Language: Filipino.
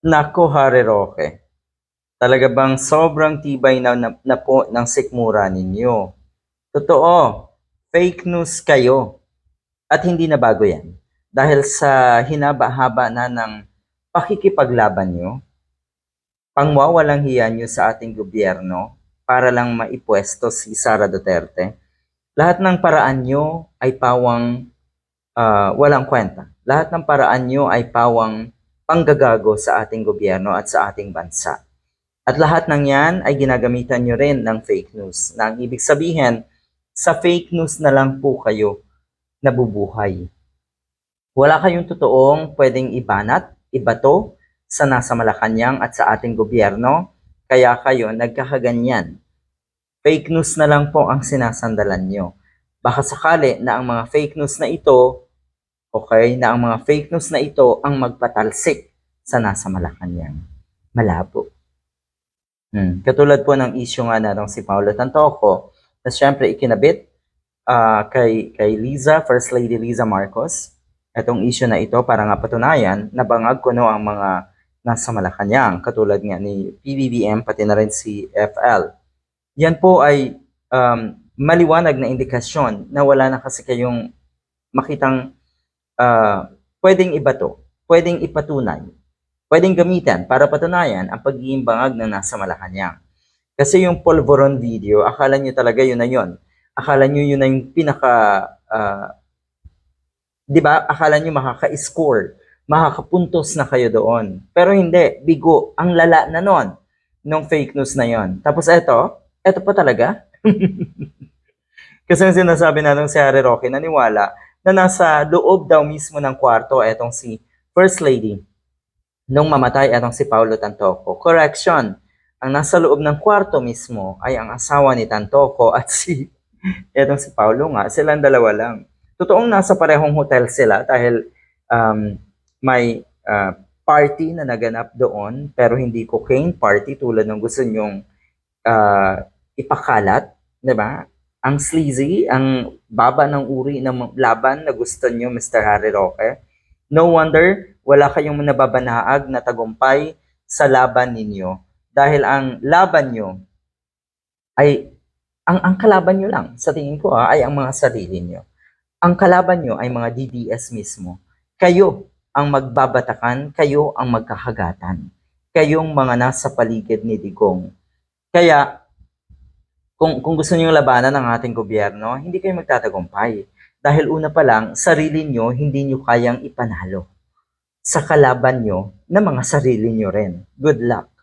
Nako, Hare Roque. Talaga bang sobrang tibay na, na, na po ng sikmura ninyo? Totoo, fake news kayo. At hindi na bago yan. Dahil sa hinaba-haba na ng pakikipaglaban nyo, pangwawalang hiya nyo sa ating gobyerno para lang maipwesto si Sara Duterte, lahat ng paraan nyo ay pawang ah, walang kwenta. Lahat ng paraan nyo ay pawang panggagago sa ating gobyerno at sa ating bansa. At lahat ng yan ay ginagamitan nyo rin ng fake news. Na ang ibig sabihin, sa fake news na lang po kayo nabubuhay. Wala kayong totoong pwedeng ibanat, ibato sa nasa Malacanang at sa ating gobyerno, kaya kayo nagkakaganyan. Fake news na lang po ang sinasandalan nyo. Baka sakali na ang mga fake news na ito, okay, na ang mga fake news na ito ang magpatalsik sa nasa Malacanang. Malabo. Hmm. Katulad po ng issue nga na si Paolo Tantoco, na siyempre ikinabit ah, kay, kay Liza, First Lady Liza Marcos, itong issue na ito para nga patunayan na bangag kuno ang mga nasa Malacanang, katulad nga ni PBBM, pati na rin si FL. Yan po ay um, maliwanag na indikasyon na wala na kasi kayong makitang ah, pwedeng ibato, pwedeng ipatunay, pwedeng gamitan para patunayan ang pagiging bangag na nasa Malacanang. Kasi yung polvoron video, akala nyo talaga yun na yun. Akala nyo yun na yung pinaka, ah, di ba, akala nyo makaka-score, makakapuntos na kayo doon. Pero hindi, bigo, ang lala na nun, nung fake news na yon. Tapos eto, eto pa talaga. Kasi ang sinasabi na nung si Harry Roque, naniwala na nasa loob daw mismo ng kwarto etong si First Lady nung mamatay etong si Paulo Tantoco. Correction, ang nasa loob ng kwarto mismo ay ang asawa ni Tantoco at si etong si Paulo nga, silang dalawa lang. Totoong nasa parehong hotel sila dahil um, may ah, party na naganap doon pero hindi cocaine party tulad ng gusto nyong ah, ipakalat, 'di ba? Ang sleazy, ang baba ng uri ng laban na gusto nyo, Mr. Harry Roque. No wonder wala kayong nababanaag na tagumpay sa laban ninyo dahil ang laban nyo ay ang ang kalaban nyo lang sa tingin ko ah, ay ang mga sarili nyo. Ang kalaban nyo ay mga DDS mismo. Kayo ang magbabatakan, kayo ang magkahagatan. Kayong mga nasa paligid ni Digong. Kaya kung, kung gusto niyo labanan ng ating gobyerno, hindi kayo magtatagumpay. Dahil una pa lang, sarili nyo, hindi nyo kayang ipanalo sa kalaban nyo na mga sarili nyo rin. Good luck.